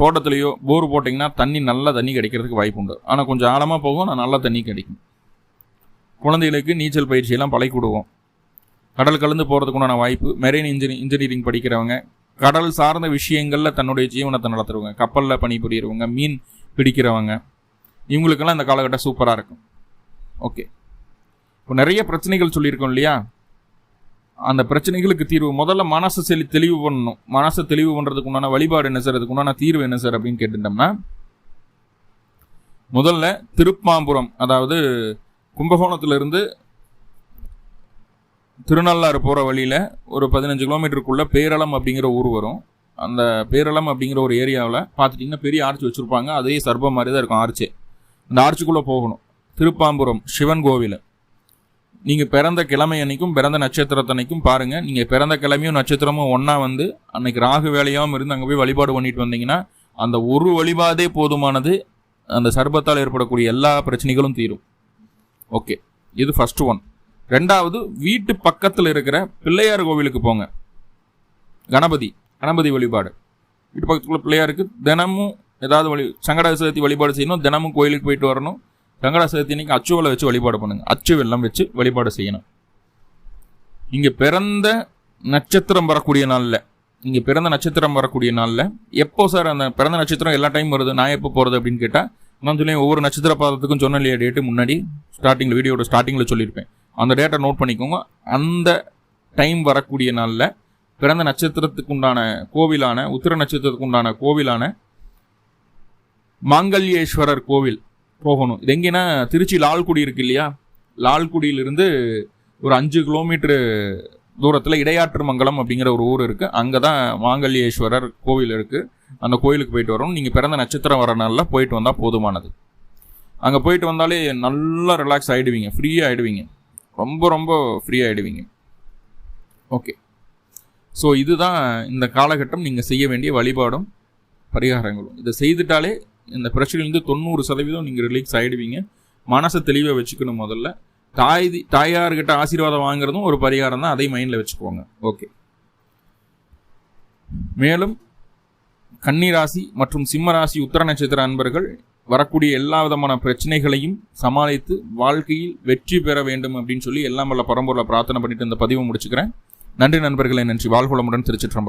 தோட்டத்துலேயோ போர் போட்டிங்கன்னா தண்ணி நல்ல தண்ணி கிடைக்கிறதுக்கு வாய்ப்பு உண்டு ஆனால் கொஞ்சம் ஆழமாக போகும் ஆனால் நல்ல தண்ணி கிடைக்கும். குழந்தைகளுக்கு நீச்சல் பயிற்சியெல்லாம் பழகிவிடுவோம் கடல் கலந்து போகிறதுக்குண்டான வாய்ப்பு. மெரைன் இன்ஜினி இன்ஜினியரிங் படிக்கிறவங்க கடல் சார்ந்த விஷயங்களில் தன்னுடைய ஜீவனத்தை நடத்துறவங்க கப்பலில் பணிபுரியறவங்க மீன் பிடிக்கிறவங்க இவங்களுக்கெல்லாம் இந்த காலகட்டம் சூப்பராக இருக்கும். ஓகே இப்போ நிறைய பிரச்சனைகள் சொல்லியிருக்கோம் இல்லையா? அந்த பிரச்சனைகளுக்கு தீர்வு முதல்ல மனசை செலி தெளிவு பண்ணணும். மனசை தெளிவு பண்ணுறதுக்கு உண்டான வழிபாடு என்ன சார்? அதுக்கு உண்டான தீர்வு என்ன சார் அப்படின்னு கேட்டுட்டோம்னா முதல்ல திருப்பாம்புரம் அதாவது கும்பகோணத்திலிருந்து திருநள்ளாறு போகிற வழியில் ஒரு பதினஞ்சு கிலோமீட்டருக்குள்ளே பேரளம் அப்படிங்கிற ஊர் வரும். அந்த பேரளம் அப்படிங்கிற ஒரு ஏரியாவில் பார்த்துட்டிங்கன்னா பெரிய ஆர்ச் வச்சுருப்பாங்க. அதே சர்பம் மாதிரி தான் இருக்கும் ஆர்ச்சே. அந்த ஆர்ச்சுக்குள்ளே போகணும். திருப்பாம்புரம் சிவன் கோவில். நீங்கள் பிறந்த கிழமை அன்னைக்கும் பிறந்த நட்சத்திரத்தன்னைக்கும் பாருங்கள் நீங்கள் பிறந்த கிழமையும் நட்சத்திரமும் ஒன்றா வந்து அன்னைக்கு ராகு வேலையாகவும் இருந்து அங்கே போய் வழிபாடு பண்ணிட்டு வந்தீங்கன்னா அந்த ஒரு வழிபாடே போதுமானது அந்த சர்பத்தால் ஏற்படக்கூடிய எல்லா பிரச்சனைகளும் தீரும். ஓகே. இது ஃபர்ஸ்ட் ஒன் ரெண்டாவது வீட்டு பக்கத்தில் இருக்கிற பிள்ளையார் கோவிலுக்கு போங்க. கணபதி கணபதி வழிபாடு. வீட்டு பக்கத்துக்குள்ள பிள்ளையாருக்கு தினமும் ஏதாவது வழி சங்கட சதுர்த்தி வழிபாடு செய்யணும் தினமும் கோயிலுக்கு போயிட்டு வரணும். கங்கடா சதுர்த்தி அன்னைக்கு அச்சுவலை வச்சு வழிபாடு பண்ணுங்கள் அச்சு வெள்ளம் வச்சு வழிபாடு செய்யணும். இங்கே பிறந்த நட்சத்திரம் வரக்கூடிய நாளில் இங்கே பிறந்த நட்சத்திரம் வரக்கூடிய நாளில் எப்போ சார் அந்த பிறந்த நட்சத்திரம் எல்லா டைம் வருது நான் எப்போ போகிறது அப்படின்னு கேட்டால் நான் சொல்லி ஒவ்வொரு நட்சத்திர பாதத்துக்கும் சொன்ன இல்லையா டேட்டு முன்னாடி ஸ்டார்டிங்கில் வீடியோட ஸ்டார்டிங்கில் சொல்லியிருப்பேன். அந்த டேட்டை நோட் பண்ணிக்கோங்க. அந்த டைம் வரக்கூடிய நாளில் பிறந்த நட்சத்திரத்துக்கு உண்டான கோவிலான உத்திர நட்சத்திரத்துக்கு உண்டான கோவிலான மாங்கல்யேஸ்வரர் கோவில் போகணும். இது எங்கேன்னா திருச்சி லால்குடி இருக்கு இல்லையா? லால்குடியிலிருந்து ஒரு அஞ்சு கிலோமீட்டரு தூரத்தில் இடையாற்று மங்கலம் அப்படிங்கிற ஒரு ஊர் இருக்குது அங்கே தான் மாங்கல்யேஸ்வரர் கோவில் இருக்குது அந்த கோயிலுக்கு போயிட்டு வரணும் நீங்கள் பிறந்த நட்சத்திரம் வர நாளில் போயிட்டு வந்தால் போதுமானது. அங்கே போயிட்டு வந்தாலே நல்லா ரிலாக்ஸ் ஆகிடுவீங்க ஃப்ரீயாக ஆகிடுவீங்க ரொம்ப ரொம்ப ஃப்ரீ ஆகிடுவீங்க ஓகே ஸோ இதுதான் இந்த காலகட்டம். நீங்கள் செய்ய வேண்டிய வழிபாடும் பரிகாரங்களும். இதை செய்துட்டாலே இந்த பிரச்சனையிலேருந்து தொண்ணூறு சதவீதம் நீங்கள் ரிலீக்ஸ் ஆகிடுவீங்க மனசை தெளிவாக வச்சுக்கணும் முதல்ல. தாய் தாயார்கிட்ட ஆசீர்வாதம் வாங்குறதும் ஒரு பரிகாரம் தான். அதை மைண்டில் வச்சுக்கோங்க. ஓகே மேலும் கன்னிராசி மற்றும் சிம்மராசி உத்தர நட்சத்திர அன்பர்கள் வரக்கூடிய எல்லா விதமான பிரச்சனைகளையும் சமாளித்து வாழ்க்கையில் வெற்றி பெற வேண்டும் அப்படின்னு சொல்லி எல்லாம் வல்ல பரம்பொருளை பிரார்த்தனை பண்ணிட்டு இந்த பதிவை முடிச்சுக்கிறேன். நன்றி நண்பர்களை நன்றி. வாழ்குளமுடன் திருச்சிற்றம்பலம்.